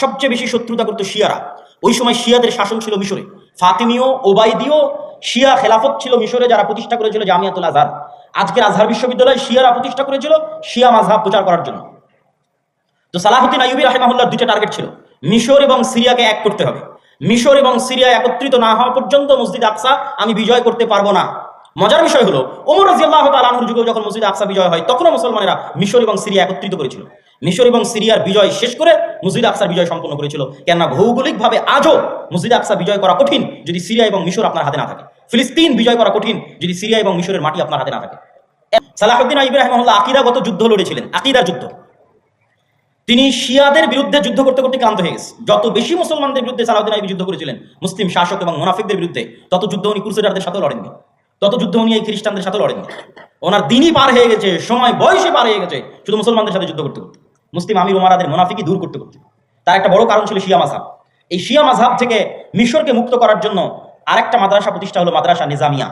সবচেয়ে বেশি শত্রুতা করতো শিয়ারা। ওই সময় শিয়াদের শাসন ছিল মিশরে। ফাতিমীয় ওবায়দীয় শিয়া খেলাফত ছিল মিশরে যারা প্রতিষ্ঠা করেছিল জামিয়াতুল আজহার। আজকের আজহার বিশ্ববিদ্যালয় শিয়ারা প্রতিষ্ঠা করেছিল শিয়া মাঝহাব প্রচার করার জন্য। তো সালাহুদ্দিন আইয়ুবী রাহেমাহুল্লার দুইটা টার্গেট ছিল। মিশর এবং সিরিয়াকে এক করতে হবে। মিশর এবং সিরিয়া একত্রিত না হওয়া পর্যন্ত মসজিদ আকসা আমি বিজয় করতে পারব না। মজার বিষয় হলো, ওমর রাজিয়াল্লাহ তালানুর যুগে যখন মসজিদ আকসা বিজয় হয়, তখনও মুসলমানেরা মিশর এবং সিরিয়া একত্রিত করেছিল। মিশর এবং সিরিয়ার বিজয় শেষ করে মসজিদ আকসার বিজয় সম্পন্ন করেছিল। কেননা ভৌগোলিকভাবে আজও মসজিদ আকসা বিজয় করা কঠিন যদি সিরিয়া এবং মিশর আপনার হাতে না থাকে। ফিলিস্তিন বিজয় করা কঠিন যদি সিরিয়া এবং মিশরের মাটি আপনার হাতে না থাকে। সালাহুদ্দিন আইবি রহমল্লাহ আকিদাগত যুদ্ধ লড়েছিলেন, আকিদার যুদ্ধ। তিনি শিয়াদের বিরুদ্ধে যুদ্ধ করতে করতে ক্লান্ত হয়ে গেছে। যত বেশি মুসলমানদের বিরুদ্ধে সালাউদ্দিন আইবি যুদ্ধ করেছিলেন, মুসলিম শাসক এবং মুনাফিকদের বিরুদ্ধে, তত যুদ্ধ উনি ক্রুসেডারদের সাথে লড়েননি। তত যুদ্ধ উনি এই খ্রিস্টানদের সাথে লড়েননি। ওনার দিনই পার হয়ে গেছে, সময় বয়সে পার হয়ে গেছে, শুধু মুসলমানদের সাথে যুদ্ধ করতে করতে। মুসলিম আমির উমারাদের মুনাফিকি দূর করতে করতে। তার একটা বড় কারণ ছিল শিয়া মাঝহাব। এই শিয়া মাঝহাব থেকে মিশরকে মুক্ত করার জন্য আরেকটা মাদ্রাসা প্রতিষ্ঠা হলো মাদ্রাসা নিজামিয়া।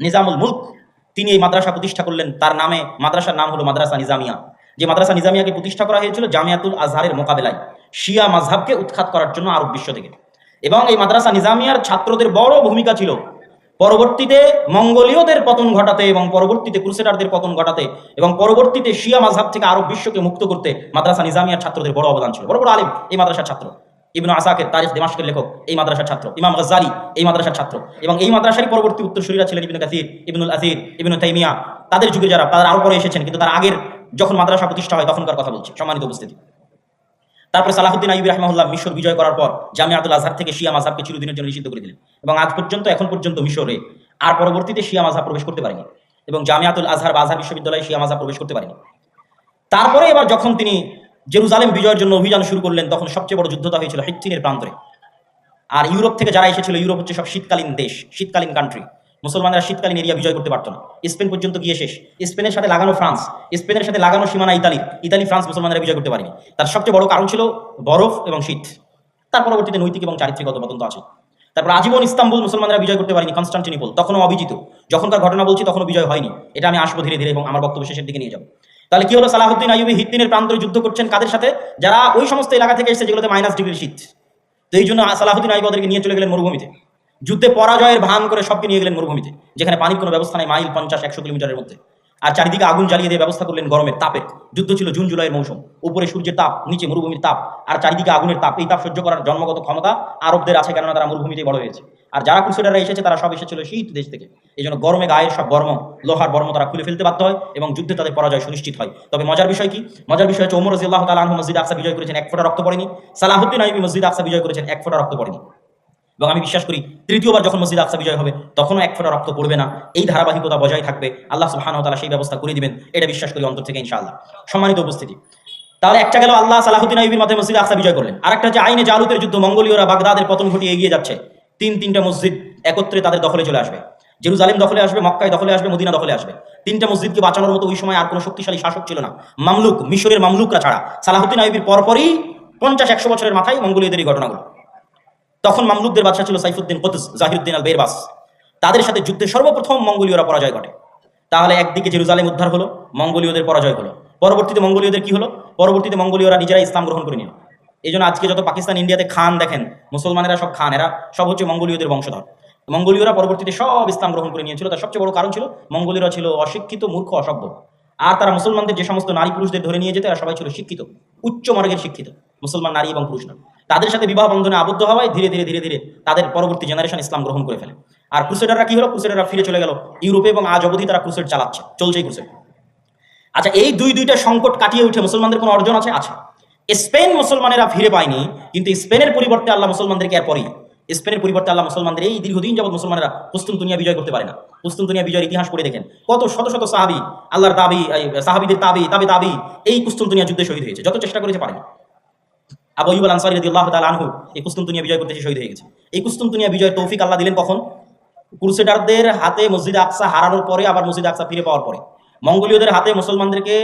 নিজামুল মুলক, তিনি এই মাদ্রাসা প্রতিষ্ঠা করলেন, তার নামে, মাদ্রাসার নাম হলো মাদ্রাসা নিজামিয়া। যে মাদ্রাসা নিজামিয়াকে প্রতিষ্ঠা করা হয়েছিল জামিয়াতুল আজহারের মোকাবেলায়। শিয়া মাঝহাবকে উৎখাত করার জন্য আরব বিশ্ব থেকে। এবং এই মাদ্রাসা নিজামিয়ার ছাত্রদের বড় ভূমিকা ছিল পরবর্তীতে মঙ্গোলীয়দের পতন ঘটাতে এবং পরবর্তীতে ক্রুসেডারদের পতন ঘটাতে এবং পরবর্তীতে শিয়া মাঝহাব থেকে আরব বিশ্বকে মুক্ত করতে মাদ্রাসা নিজামিয়ার ছাত্রদের বড় অবদান ছিল। বড় বড় আলিম এই মাদ্রাসার ছাত্র। ইবনু আসাকের তারিখ দিমাশকের লেখক এই মাদ্রাসার ছাত্র। ইমাম গজ্জালি এই মাদ্রাসার ছাত্র। এবং এই মাদ্রাসারই পরবর্তী উত্তরসূরিরা ছিলেন ইবনু কাসির ইবনুল আজির ইবনু তাইমিয়া। তাদের যুগে যারা, তারা আরও পরে এসেছেন, কিন্তু তার আগের যখন মাদ্রাসা প্রতিষ্ঠা হয় তখনকার কথা বলছি, সম্মানিত উপস্থিতি। তারপরে সালাহুদ্দিন আইবি রহমাহুল্লাহ মিশর বিজয় করার পর জামিয়াতুল আজহার থেকে শিয়া মাঝহাবকে চিরদিনের জন্য নিষিদ্ধ করে দিলেন। এবং আজ পর্যন্ত, এখন পর্যন্ত মিশরে আর পরবর্তীতে শিয়া মাঝহাব প্রবেশ করতে পারেনি এবং জামিয়াতুল আজহার বা আজহার বিশ্ববিদ্যালয়ে শিয়া মাঝহাব প্রবেশ করতে পারেনি। তারপরে এবার যখন তিনি জেরুজালেম বিজয়ের জন্য অভিযান শুরু করলেন, তখন সবচেয়ে বড় যুদ্ধটা হয়েছিল হিচ্চিনের প্রান্তরে। আর ইউরোপ থেকে যারা এসেছিল, ইউরোপ হচ্ছে সব শীতকালীন দেশ, শীতকালীন কান্ট্রি মুসলমানরা শীতকালীন এরিয়া বিজয় করতে পারতো না। স্পেন পর্যন্ত গিয়ে শেষ। স্পেনের সাথে লাগানো ফ্রান্স। স্পেনের সাথে লাগানো সীমানা ইতালি ইতালি, ফ্রান্স মুসলমানরা বিজয় করতে পারেনি। তার সবচেয়ে বড় কারণ ছিল বরফ এবং শীত। তার পরবর্তীতে নৈতিক এবং চারিত্রিক অধপতন তো আছে তারপর আজীবন ইস্তাম্বুল মুসলমানরা বিজয় করতে পারেনি কনস্টান্টিনিপল। তখনও অবিজিত যখনকার ঘটনা বলছি, তখনও বিজয় হয়নি। এটা আমি আসব ধীরে ধীরে এবং আমার বক্তব্য শেষের দিকে নিয়ে যাব। তাহলে কি হলো? সালাহুদ্দিন আইয়ুবী হিত্তিনের প্রান্তরে যুদ্ধ করছেন কাদের সাথে? যারা ওই সমস্ত এলাকা থেকে এসেছে যেগুলোতে মাইনাস ডিগ্রি শীত। তো এই জন্য সালাহুদ্দিন আইয়ুব ওদেরকে নিয়ে চলে গেলেন মরুভূমিতে। যুদ্ধে পরাজয়ের ভান করে সবকে নিয়ে গেলেন মরুভূমিতে, যেখানে পানির কোনো ব্যবস্থা নেই মাইল পঞ্চাশ, একশো কিলোমিটারের মধ্যে। আর চারিদিকে আগুন জ্বালিয়ে দিয়ে ব্যবস্থা করলেন গরমের তাপের যুদ্ধ ছিল জুন, জুলাইয়ের মৌসুম। উপরে সূর্যের তাপ, নিচে মরুভূমির তাপ, আর চারিদিকে আগুনের তাপ। এই তাপ সহ্য করার জন্মগত ক্ষমতা আরবদের আছে কেননা তারা মরুভূমিতে বড় হয়েছে। আর যারা ক্রুসেডাররা এসেছে, তারা সব এসেছিল শীত দেশ থেকে। এই জন্য গরমে গায়ের সব বর্ম লোহার বর্ম তারা খুলে ফেলতে বাধ্য হয় এবং যুদ্ধে তাদের পরাজয় সুনিশ্চিত হয়। তবে মজার বিষয় কি? মজার বিষয় হচ্ছে, ওমর রাজিয়াল্লাহ তাআলা মসজিদ আকসা বিজয় করেছেন, এক ফোঁটা রক্ত পড়েনি। সালাহুদ্দিন আইবি মসজিদ আকসা বিজয় করেছেন, এক ফোঁটা রক্ত পড়েনি। এবং আমি বিশ্বাস করি, তৃতীয়বার যখন মসজিদ আকসা বিজয় হবে, তখনও এক ফোঁটা রক্ত পড়বে না। এই ধারাবাহিকতা বজায় থাকবে। আল্লাহ সুবহানাহু ওয়া তাআলা সেই ব্যবস্থা করে দিবেন। এটা বিশ্বাস করি অন্তর থেকে ইনশাআল্লাহ। সম্মানিত উপস্থিতি। তাহলে একটা গেল আল্লাহ সালাহুদ্দিন আইবির মাধ্যমে মসজিদ আকসা বিজয় করলেন। আর একটা হচ্ছে আইনে জালুতের যুদ্ধ, মঙ্গোলীয়রা বাগদাদের পতন ঘটিয়ে এগিয়ে যাচ্ছে। তিন, তিনটা মসজিদ একত্রে তাদের দখলে চলে আসবে। জেরুজালেম দখলে আসবে, মক্কায় দখলে আসবে, মদিনা দখলে আসবে। তিনটা মসজিদকে বাঁচানোর মতো ওই সময় আর কোনো শক্তিশালী শাসক ছিল না। মামলুক, মিশরের মামলুকরা ছাড়া। সালাহুদ্দিন আইবির পরপরই পঞ্চাশ, একশো বছরের মাথায় মঙ্গোলীয়দের এই ঘটনাগুলো। তখন মামলুকদের বাদশা ছিল সাইফুদ্দিন কতুস জাহিরুদ্দিন আল বেরবাস তাদের সাথে যুদ্ধে সর্বপ্রথম মঙ্গোলীয়রা পরাজয় ঘটে। তাহলে একদিকে জেরুজালেম উদ্ধার হলো, মঙ্গোলীয়দের পরাজয় হলো। পরবর্তীতে মঙ্গোলীয়দের কি হলো? পরবর্তীতে মঙ্গোলীয়রা নিজেরা ইসলাম গ্রহণ করে নিল। এই জন্য আজকে যত পাকিস্তান, ইন্ডিয়াতে খান দেখেন, মুসলমানেরা সব খান, এরা সব হচ্ছে মঙ্গোলীয়দের বংশধর। মঙ্গোলীয়রা পরবর্তীতে সব ইসলাম গ্রহণ করে নিয়েছিল, তার সবচেয়ে বড় কারণ ছিল মঙ্গোলীয়রা ছিল অশিক্ষিত, মূর্খ, অসভ্য। আর তারা মুসলমানদের যে সমস্ত নারী পুরুষদের ধরে নিয়ে যেত সবাই ছিল শিক্ষিত, উচ্চ মার্গের শিক্ষিত, মুসলমান নারী এবং পুরুষ না তাদের সাথে বিবাহ বন্ধনে আবদ্ধ হওয়ায় ধীরে ধীরে ধীরে ধীরে তাদের পরবর্তী জেনারেশন ইসলাম গ্রহণ করে ফেলে। আর ক্রুসেডাররা কি হলো? ক্রুসেডাররা ফিরে চলে গেল ইউরোপে এবং আজ অবধি তারা ক্রুসেড চালাচ্ছে। চলছেই ক্রুসেড আচ্ছা এই দুই, দুইটা সংকট কাটিয়ে উঠে মুসলমানদের কোনো অর্জন আছে? আছে। স্পেন মুসলমানেরা ফিরে পায়নি, কিন্তু স্পেনের পরিবর্তে আল্লাহ মুসলমানদেরকে আর পরেই স্পেনের পরিবর্তে আল্লাহ মুসলমানদের এই দীর্ঘদিন যাবত মুসলমানেরা পুস্তুন দুনিয়া বিজয় করতে পারে না। পুস্তুন দুনিয়া বিজয়ের ইতিহাস পড়ে দেখেন। কত শত শত সাহাবি, আল্লাহর দাবি সাহাবিদের তাবি তাবে তাবি এই কুস্তুন দুনিয়া যুদ্ধে শহীদ হয়েছে। যত চেষ্টা করেছে পারেনি। আবু ইবুল আনসারি রদি আল্লাহ আনহু এই কুস্তুনতুনিয়া বিজয় করতে শহীদ হয়ে গেছে। এই কুস্তুনতুনিয়া বিজয়ের তৌফিক আল্লাহ দিলেন কখন? ক্রুসেডারদের হাতে মসজিদ আকসা হারানোর পরে, আবার মসজিদ আকসা ফিরে পাওয়ার পরে। মঙ্গোলীয়দের হাতে মুসলমানদেরকে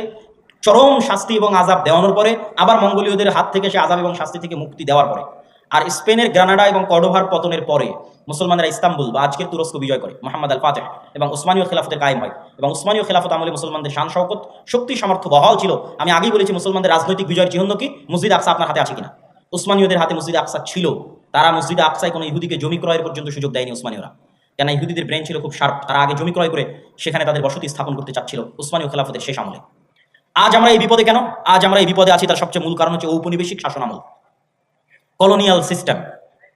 চরম শাস্তি এবং আজাব দেওয়ানোর পরে, আবার মঙ্গোলীয়দের হাত থেকে সে আজাব এবং শাস্তি থেকে মুক্তি দেওয়ার পরে। আর স্পেনের গ্রানাডা এবং কর্ডোভার পতনের পরে মুসলমানরা ইস্তাম্বুল বা আজকের তুরস্ক বিজয় করে, মোহাম্মদ আল ফাতেহ এবং উসমানীয় খেলাফতের কায়েম হয়। এবং উসমানীয় খেলাফত আমলে মুসলমানদের শান, শওকত, শক্তি, সামর্থ্য, বহাল ছিল। আমি আগেই বলেছি মুসলমানদের রাজনৈতিক বিজয়ের চিহ্ন কি? মসজিদ আকসা আপনার হাতে আছে কিনা? উসমানীয়দের হাতে মসজিদে আকসা ছিল। তারা মসজিদে আকসায় কোনো ইহুদিকে জমি ক্রয়ের পর্যন্ত সুযোগ দেয়নি উসমানীয়রা। কেন ইহুদিদের ব্রেন ছিল খুব শার্প। তারা আগে জমি ক্রয় করে সেখানে তাদের বসতি স্থাপন করতে চাচ্ছিল উসমানীয় খেলাফতের শেষ আমলে। আজ আমরা এই বিপদে কেন? আজ আমরা এই বিপদে আছি, তার সবচেয়ে মূল কারণ হচ্ছে ঔপনিবেশিক শাসন আমল কলোনিয়াল সিস্টেম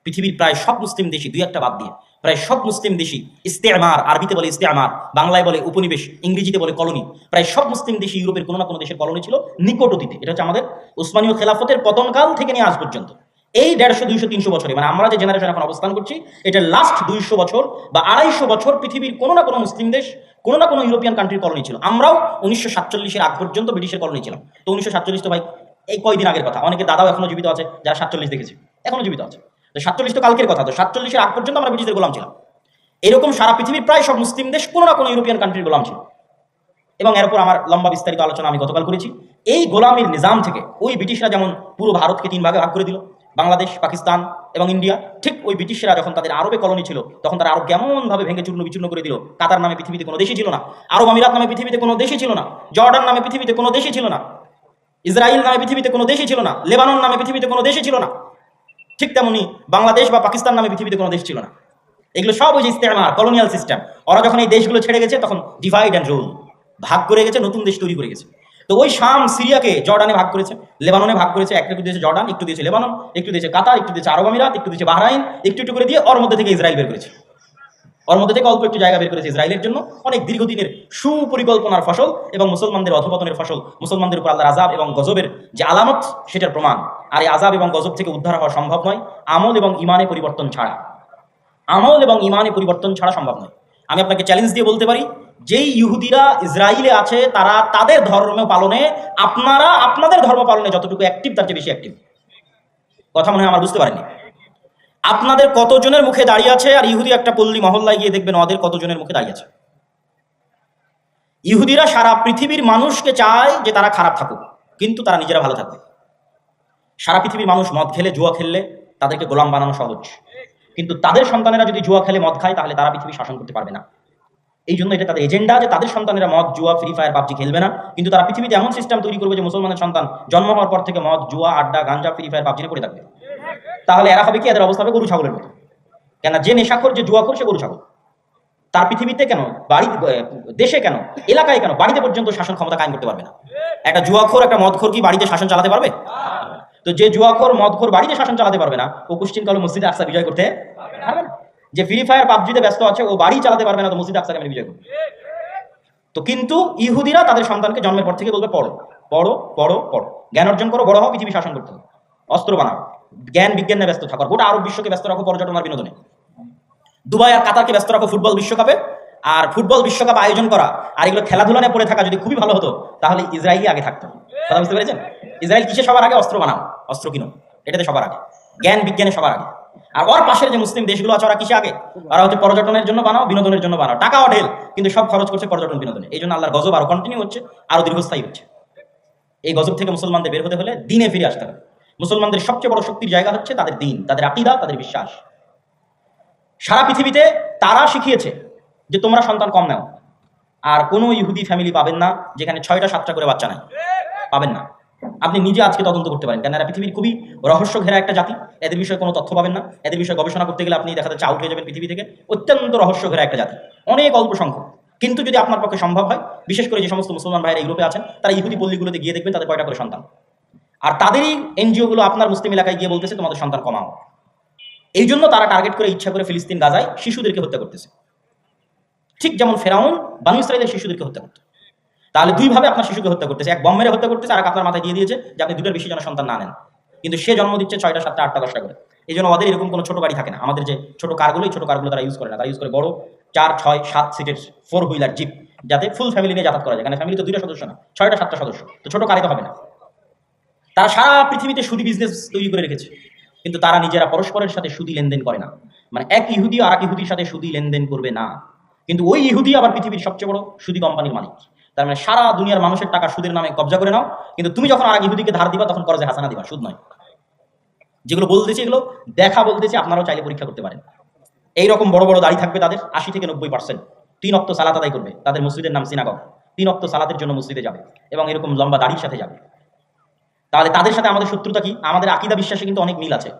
পৃথিবীর প্রায় সব মুসলিম দেশই, দুই একটা বাদ দিয়ে, প্রায় সব মুসলিম দেশই ইস্তেমার, আরবিতে বলে ইস্তেমার, বাংলায় বলে উপনিবেশ, ইংরেজিতে বলে কলোনি। প্রায় সব মুসলিম দেশই ইউরোপের কোনো না কোনো দেশের কলোনি ছিল নিকট অতীতে এটা হচ্ছে আমাদের উসমানীয় খেলাফতের পতনকাল থেকে নিয়ে আজ পর্যন্ত। এই দেড়শো, দুইশো, তিনশো বছরে মানে আমরা যে জেনারেশন এখন অবস্থান করছি, এটা লাস্ট দুইশো বছর বা আড়াইশো বছর পৃথিবীর কোনো না কোনো মুসলিম দেশ, কোনো না কোনো ইউরোপিয়ান কান্ট্রির কলোনি ছিল। আমরাও উনিশশো সাতচল্লিশের আগ পর্যন্ত ব্রিটিশের কলোনি ছিলাম। তো উনিশশো সাতচল্লিশ তো ভাই এই কয়দিন আগের কথা। অনেকে দাদাও এখনও জীবিত আছে, যারা সাতচল্লিশ দেখেছে, এখনও জীবিত আছে। তো সাতচল্লিশ তো কালকের কথা, তো সাতচল্লিশের আগ পর্যন্ত আমরা ব্রিটিশের গোলাম ছিলাম। এরকম সারা পৃথিবীর প্রায় সব মুসলিম দেশ কোনো না কোনো ইউরোপিয়ান কান্ট্রির গোলাম ছিল। এবং এর উপর আমার লম্বা বিস্তারিত আলোচনা আমি গতকাল করেছি। এই গোলামীর নিজাম থেকে ওই ব্রিটিশরা যেমন পুরো ভারতকে তিন ভাগে ভাগ করে দিল, বাংলাদেশ, পাকিস্তান এবং ইন্ডিয়া, ঠিক ওই ব্রিটিশরা যখন তাদের আরবে কলোনি ছিল, তখন তারা আরব কেমনভাবে ভেঙে চূর্ণ বিচূর্ণ করে দিল। কাতার নামে পৃথিবীতে কোনো দেশই ছিল না, আরব আমিরাত নামে পৃথিবীতে কোনো দেশই ছিল না, জর্ডান নামে পৃথিবীতে কোনো দেশই ছিল না। ইসরায়েল নামে পৃথিবীতে কোনো দেশই ছিল না, লেবানন নামে পৃথিবীতে কোনো দেশই ছিল না। ঠিক তেমনি বাংলাদেশ বা পাকিস্তান নামে পৃথিবীতে কোনো দেশ ছিল না। এগুলো সব ওই যে ইস্তেমার কলোনিয়াল সিস্টেম ওরা যখন এই দেশগুলো ছেড়ে গেছে, তখন ডিভাইড অ্যান্ড রুল ভাগ করে গেছে, নতুন দেশ তৈরি করে গেছে। তো ওই শাম সিরিয়াকে জর্ডানে ভাগ করেছে, লেবাননে ভাগ করেছে একটা একটু দিয়েছে জর্ডান, একটু দিয়েছে লেবানন, একটু দিয়েছে কাতার, একটু দিয়েছে আরব আমিরাত, একটু দিয়েছে বাহরাইন, একটু একটু করে দিয়ে ওর মধ্যে থেকে ইসরায়েল বের করেছে। ওর মধ্যে থেকে অল্প একটু জায়গা বের করেছে ইসরায়েলের জন্য। অনেক দীর্ঘদিনের সুপরিকল্পনার ফসল এবং মুসলমানদের অধপতনের ফসল, মুসলমানদের উপর আল্লাহর আজাব এবং গজবের যে আলামত, সেটার প্রমাণ। আর এই আজাব এবং গজব থেকে উদ্ধার হওয়া সম্ভব নয়। আমল এবং ইমানে পরিবর্তন ছাড়া। আমল এবং ইমানে পরিবর্তন ছাড়া সম্ভব নয়। আমি আপনাকে চ্যালেঞ্জ দিয়ে বলতে পারি, যেই ইহুদিরা ইসরায়েলে আছে, তারা তাদের ধর্ম পালনে, আপনারা আপনাদের ধর্ম পালনে যতটুকু অ্যাক্টিভ তার চেয়ে বেশি অ্যাক্টিভ কথা মনে হয় আমার বুঝতে পারেনি আপনাদের কতজনের মুখে দাঁড়িয়ে আছে? আর ইহুদি একটা পল্লী মহল্লায় গিয়ে দেখবেন ওদের কতজনের মুখে দাঁড়িয়ে আছে। ইহুদিরা সারা পৃথিবীর মানুষকে চায় যে তারা খারাপ থাকুক, কিন্তু তারা নিজেরা ভালো থাকবে। সারা পৃথিবীর মানুষ মদ খেলে, জুয়া খেললে তাদেরকে গোলাম বানানো সহজ। কিন্তু তাদের সন্তানেরা যদি জুয়া খেলে, মদ খায়, তাহলে তারা পৃথিবী শাসন করতে পারবে না। এই জন্য এটা তাদের এজেন্ডা যে তাদের সন্তানেরা মদ, জুয়া, ফ্রি ফায়ার, পাবজি খেলবে না। কিন্তু তারা পৃথিবীতে এমন সিস্টেম তৈরি করবে যে মুসলমানের সন্তান জন্ম হওয়ার পর থেকে মদ, জুয়া, আড্ডা, গাঞ্জা, ফ্রি ফায়ার, পাবজি পড়ে থাকবে। তাহলে এরা হবে কি? এদের অবস্থা হবে গরু ছাগলের মতো। কেন যে নেশাখোর, যে জুয়াখোর, সে গরু ছাগল। তার পৃথিবীতে কেন? বাড়ি দেশে কেন? এলাকায় কেন? বাড়িতে পর্যন্ত শাসন ক্ষমতা কায়েম করতে পারবে না। একটা জুয়াখোর, একটা মদখোর কি বাড়িতে শাসন চালাতে পারবে? তো যে জুয়াখোর, মদখোর বাড়িতে শাসন চালাতে পারবে না, ও কুশ্চিন কালো মসজিদে আকসা বিজয় করতে পারবে না। যে ফ্রি ফায়ার পাবজিতে ব্যস্ত আছে, ও বাড়ি চালাতে পারবে না, তো মসজিদে আকসা কেমন বিজয় করবে? তো কিন্তু ইহুদিরা তাদের সন্তানকে জন্মের পর থেকে বলবে, পড়ো পড়ো পড়ো পড়ো। জ্ঞান অর্জন করো, বড় হও, পৃথিবী শাসন করতে হবে। অস্ত্র বানাও। জ্ঞান বিজ্ঞানে ব্যস্ত থাকো। গোটা আরব বিশ্বকে ব্যস্ত রাখো পর্যটন আর বিনোদনে। দুবাই আর কাতারকে ব্যস্ত রাখো ফুটবল বিশ্বকাপে। আর ফুটবল বিশ্বকাপ আয়োজন করা আর এগুলো খেলাধুলা নিয়ে পড়ে থাকা যদি খুবই ভালো হতো, তাহলে ইসরায়েলই আগে থাকতো। কথা বুঝতে পেরেছেন? ইসরায়েল কিসে সবার আগে? অস্ত্র বানাও। অস্ত্র কিনো। এটাতে সবার আগে। জ্ঞান বিজ্ঞানে সবার আগে। আর ওর পাশের যে মুসলিম দেশগুলো আছে, ওরা কিসে আগে? ওরা হচ্ছে পর্যটনের জন্য বানাও, বিনোদনের জন্য বানাও। টাকা ঢেল কিন্তু সব খরচ করছে পর্যটন বিনোদনে। এই জন্য আল্লাহর গজব আরও কন্টিনিউ হচ্ছে, আরও দীর্ঘস্থায়ী হচ্ছে। এই গজব থেকে মুসলমানদের বের হতে হলে দিনে ফিরে আসতে হবে। মুসলমানদের সবচেয়ে বড় শক্তির জায়গা হচ্ছে তাদের দিন, তাদের আকিদা, তাদের বিশ্বাস। সারা পৃথিবীতে তারা শিখিয়েছে যে তোমরা সন্তান কম নাও, আর কোনো ইহুদি ফ্যামিলি পাবেন না যেখানে ছয়টা, সাতটা করে বাচ্চা নাই। পাবেন না। আপনি নিজে আজকে তদন্ত করতে পারেন কেন এরা পৃথিবীর খুবই রহস্য ঘেরা একটা জাতি। এদের বিষয়ে কোনো তথ্য পাবেন না। এদের বিষয়ে গবেষণা করতে গেলে আপনি দেখা যাচ্ছে আউট হয়ে যাবেন পৃথিবী থেকে। অত্যন্ত রহস্য ঘেরা একটা জাতি। অনেক অল্প সংখ্যক। কিন্তু যদি আপনার পক্ষে সম্ভব হয়, বিশেষ করে যে সমস্ত মুসলমান ভাইয়েরা ইউরোপে আছেন, তারা ইহুদি পল্লীগুলোতে গিয়ে দেখবেন তাদের কয়টা করে সন্তান। আর তাদেরই এনজিওগুলো আপনার মুসলিম এলাকায় গিয়ে বলতেছে, তোমাদের সন্তান কমাও। এই জন্য তারা টার্গেট করে ইচ্ছা করে ফিলিস্তিন, গাজায় শিশুদেরকে হত্যা করতেছে। ঠিক যেমন ফেরাউন, বানু ইসরায়েলের শিশুদেরকে হত্যা করতো। তাহলে দুইভাবে আপনার শিশুকে হত্যা করতেছে, এক বম্বের হত্যা করতেছে, আর আপনার মাথায় দিয়ে দিয়েছে যে আপনি দুটোর বেশি যেন সন্তান না নেন। কিন্তু সে জন্ম দিচ্ছে ছয়টা, সাতটা, আটটা, দশটা করে। এই জন্য ওদের এরকম কোনো ছোট গাড়ি থাকে না। আমাদের যে ছোট কারগুলো ছোট কারগুলো তারা ইউজ করে না। তারা ইউজ করে বড় চার, ছয়, সাত সিটের ফোর হুইলার জিপ যাতে ফুল ফ্যামিলি নিয়ে যাতায়াত করা যায়। কারণ ফ্যামিলি তো দুইটা সদস্য না, ছয়টা, সাতটা সদস্য। তো ছোট কারে তো হবে না। তারা সারা পৃথিবীতে সুদি বিজনেস তৈরি করে রেখেছে। কিন্তু তারা নিজেরা পরস্পরের সাথে সুদি লেনদেন করে না। মানে এক ইহুদি আর এক ইহুদির সাথে সুদি লেনদেন করবে না। কিন্তু ওই ইহুদি আবার পৃথিবীর সবচেয়ে বড় সুদি কোম্পানির মালিক। তার মানে সারা দুনিয়ার মানুষের টাকা সুদের নামে কবজা করে নাও। কিন্তু তুমি যখন আর ইহুদিকে ধার দিবা, তখন করজে হাসানা দিবা, সুদ নয়। যেগুলো বলতেছি এগুলো, দেখা বলতেছি, আপনারাও চাইলে পরীক্ষা করতে পারেন। এইরকম বড় বড় দাড়ি থাকবে তাদের, আশি থেকে নব্বই পার্সেন্ট। তিন অক্ত সালাত আদায় করবে। তাদের মসজিদের নাম সিনাগগ। তিন অক্ত সালাতের জন্য মসজিদে যাবে এবং এরকম লম্বা দাড়ির সাথে যাবে। তাহলে তাদের সাথে আমাদের শত্রুতা কি? আমাদের আকিদা বিশ্বাসে কিন্তু অনেক মিল আছে।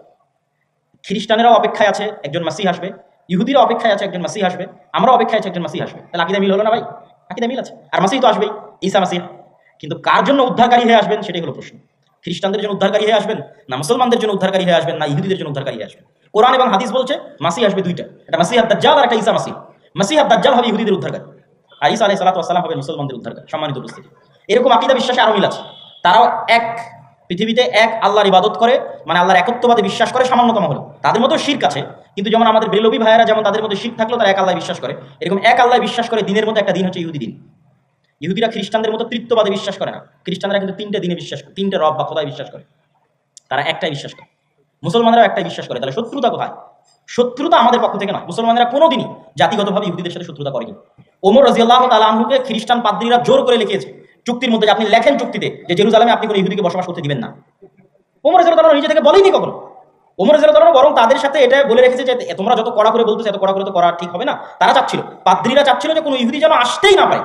খ্রিস্টানেরাও অপেক্ষায় আছে, একজন মাসি আসবে। ইহুদিরা অপেক্ষায় আছে, একজন মাসি আসবে। আমরা অপেক্ষায় আছে, একজন মাসি আসবে। তাহলে আকিদা মিল হলো না ভাই? আকিদা মিল আছে। আর মাসি তো আসবেই, ঈসা মাসিহ। কিন্তু কার জন্য উদ্ধারকারী হয়ে আসবেন সেটাই হলো প্রশ্ন। খ্রিস্টানদের জন্য উদ্ধারকারী হয়ে আসবেন না মুসলমানদের জন্য উদ্ধারকারী হয়ে আসবেন না ইহুদিদের জন্য উদ্ধারকারী হয়ে আসবেন? কোরআন এবং হাদিস বলছে মাসি আসবে দুইটা। একটা মাসিহ দাজ্জাল আর একটা ঈসা মাসি মাসিহ দাজ্জাল হবে ইহুদিদের উদ্ধারকারী। আর ঈসা সালাতু ওয়াসসালাম হবে মুসলমানদের উদ্ধারকারী, সম্মানিত উপস্থিতি। এরকম আকিদা বিশ্বাসে আরও মিল আছে। তারাও এক পৃথিবীতে এক আল্লাহর ইবাদত করে মানে আল্লাহর একত্ববাদে বিশ্বাস করে সামান্যতম হলো। তাদের মতো শির্ক আছে, কিন্তু যেমন আমাদের বেলবি ভাইয়েরা যেমন তাদের মধ্যে শির্ক থাকলেও তারা এক আল্লাহ বিশ্বাস করে। এরকম এক আল্লাহ বিশ্বাস করে দিনের মধ্যে একটা দিন হচ্ছে ইহুদি দিন। ইহুদিরা খ্রিস্টানদের মতো তৃত্ববাদে বিশ্বাস করে না। খ্রিস্টানরা কিন্তু তিনটে দিনে বিশ্বাস করে, তিনটে রব বা খোদায় বিশ্বাস করে। তারা একটাই বিশ্বাস করে। মুসলমানরাও একটাই বিশ্বাস করে, তাহলে শত্রুতা কোথায়? শত্রুতা আমাদের পক্ষ থেকে নয়। মুসলমানেরা কোনোদিনই জাতিগতভাবে ইহুদিদের সাথে শত্রুতা করেনি। ওমর রাজিয়াল্লাহ তালা আনহুকে খ্রিস্টান পাদ্রীরা জোর করে লিখিয়েছে চুক্তির মধ্যে আপনি লেখেন চুক্তিতে যে জেরুজালামে আপনি কোনো ইহুদিকে বসবাস করতে দিবেন না। ওমর রাজিয়াল্লাহ নিজে থেকে বলেনি কখনো? ওমর রাজিয়াল্লাহ বরং তাদের সাথে এটা বলে রেখেছে যে তোমরা যত কড়া করে বলতেছে, এত কড়া করে তো করা ঠিক হবে না। তারা চাচ্ছিল, পাদ্রীরা চাচ্ছিল যে কোনো ইহুদি যেন আসতেই না পারে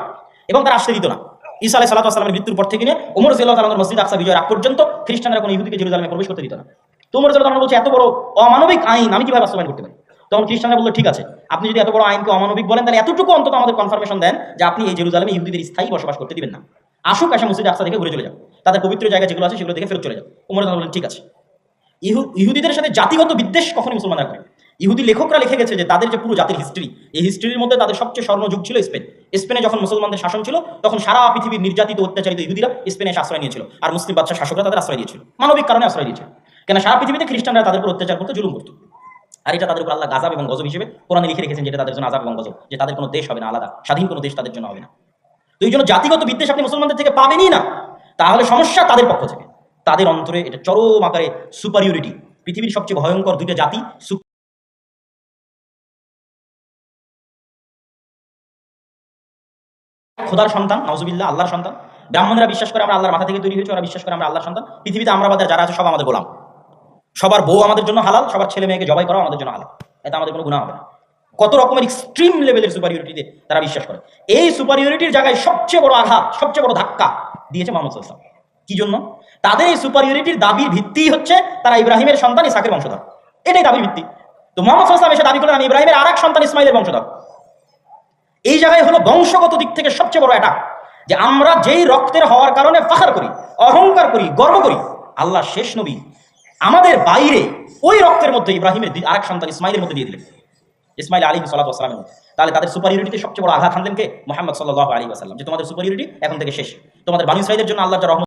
এবং তারা আসতে দিত না। ঈসা আলাই সাল্লাহ আসলামের মৃত্যুর পর থেকে নিয়ে ওমর রাজিয়াল্লাহ তালামের মসজিদ আকসা বিজয়ের আগ পর্যন্ত খ্রিস্টানরা কোনো ইহুদিকে জেরুজালামে প্রবেশ করতে দিত না। তো ওমর রাজিয়াল্লাহ বলছে, এত বড় অমানবিক আইন, আমি কীভাবে বাস্তবায়ন করতে পারি? তখন খ্রিস্টানরা বলল, ঠিক আছে, আপনি যদি এত বড় আইনকে অমানবিক বলেন, তাহলে এতটুকু অন্তত আমাদের কনফার্মেশন দেন যে আপনি এই জেরুজালামে ইহুদিদের স্থায়ী বসবাস করতে দিবেন না। আসুক আসে মসজিদ আকসা থেকে ঘুরে চলে যাও তাদের পবিত্র জায়গা যেগুলো আছে সেগুলো দেখে ফেরত চলে যাও রাজিয়াল্লাহ বললেন ঠিক আছে। ইহু, ইহুদিদের সাথে জাতিগত বিদ্বেষ কখনই মুসলমানরা করে ইহুদি লেখকরা লিখে গেছে যে, তাদের যে পুরো জাতির হিস্ট্রি এই হিস্ট্রির মধ্যে তাদের সবচেয়ে স্বর্ণযুগ ছিল স্পেন। স্পেনে যখন মুসলমানদের শাসন ছিল, তখন সারা পৃথিবীর নির্যাতিত, অত্যাচারিত ইহুদিরা স্পেনে আশ্রয় নিয়েছিল। আর মুসলিম বাচ্চা শাসকরা তাদের আশ্রয় দিয়েছিল। মানবিক কারণে আশ্রয় দিয়েছিল। কেন সারা পৃথিবীতে খ্রিস্টানরা তাদের উপর অত্যাচার করতে, জুলুম করতো। আর এটা তাদের উপর আল্লাহ গাজাব এবং গজব হিসেবে কোরআনে লিখে রেখেছেন যেটা তাদের জন্য আজাব এবং গজব। যে তাদের কোনো দেশ হবে না আলাদা। স্বাধীন কোনো দেশ তাদের জন্য হবে না। তো এই জন্য জাতিগত বিদ্বেষ আপনি মুসলমানদের থেকে পাবেনই না। তাহলে সমস্যা তাদের পক্ষ থেকে। তাদের অন্তরে এটা চরম আকারে সুপারিয়রিটি পৃথিবীর সবচেয়ে ভয়ঙ্কর দুইটা জাতি খোদার সন্তান নজবিল্লা আল্লাহর সন্তান। ব্রাহ্মণরা বিশ্বাস করে আমরা আল্লাহর মাথা থেকে তৈরি হয়েছে, ওরা বিশ্বাস করে আমরা আল্লাহর সন্তান। পৃথিবীতে আমরা বাজার যারা আছে, সব আমাদের গোলাম। সবার বউ আমাদের জন্য হালাল, সবার ছেলে মেয়েকে জবাই করাও আমাদের জন্য হালাল। এটা আমাদের কোনো গুণা হবে না। কত রকমের এক্সট্রিম লেভেলের সুপারিয়রিটিতে তারা বিশ্বাস করে। এই সুপারিয়রিটির জায়গায় সবচেয়ে বড় আঘাত, সবচেয়ে বড় ধাক্কা দিয়েছে মোহাম্মদ সাল্লাম কি জন্য? তাদের এই সুপারিয়রিটির দাবির ভিত্তি হচ্ছে তারা ইব্রাহিমের সন্তান ইসাকের বংশধর। এটাই দাবির ভিত্তি। তো মোহাম্মদ সাল্লাম এসে দাবি করলেন, আমি ইব্রাহিমের আর এক সন্তান ইসমাইলের বংশধর। এই জায়গায় হলো বংশগত দিক থেকে সবচেয়ে বড় অ্যাটাক যে আমরা যেই রক্তের হওয়ার কারণে ফাখার করি, অহংকার করি, গর্ব করি, আল্লাহ শেষ নবী আমাদের বাইরে ওই রক্তের মধ্যে ইব্রাহিমের আরেক সন্তান ইসমাইলের মধ্যে দিয়ে দিলেন। ইসমাইল আলী সাল্লাহামের মধ্যে। তাহলে তাদের সুপারিয়রিটিতে সবচেয়ে বড় আঘাত হানলেন কে? মোহাম্মদ সাল্লাহ আলী আসাল্লাম যে তোমাদের সুপারিয়রিটি এখন থেকে শেষ। তোমাদের বানু ইসরাইলের জন্য আল্লাহ